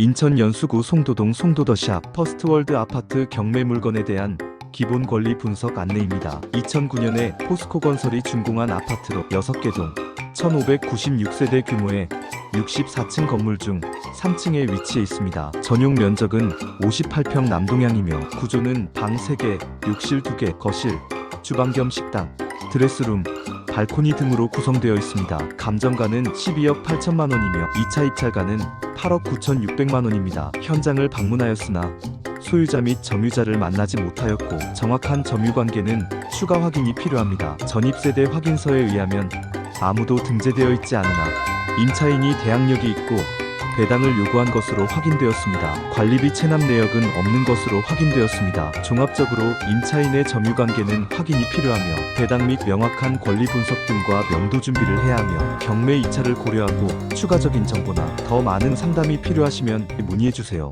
인천 연수구 송도동 송도더샵 퍼스트월드 아파트 경매 물건에 대한 기본 권리 분석 안내입니다. 2009년에 포스코 건설이 준공한 아파트로 6개 동 1596세대 규모의 64층 건물 중 3층에 위치해 있습니다. 전용 면적은 58평 남동향이며 구조는 방 3개, 욕실 2개, 거실, 주방 겸 식당, 드레스룸, 발코니 등으로 구성되어 있습니다. 감정가는 12억 8천만 원이며 2차 입찰가는 8억 9천6백만 원입니다. 현장을 방문하였으나 소유자 및 점유자를 만나지 못하였고 정확한 점유 관계는 추가 확인이 필요합니다. 전입세대 확인서에 의하면 아무도 등재되어 있지 않으나 임차인이 대항력이 있고 배당을 요구한 것으로 확인되었습니다. 관리비 체납 내역은 없는 것으로 확인되었습니다. 종합적으로 임차인의 점유 관계는 확인이 필요하며 배당 및 명확한 권리 분석 등과 명도 준비를 해야 하며 경매 2차를 고려하고 추가적인 정보나 더 많은 상담이 필요하시면 문의해 주세요.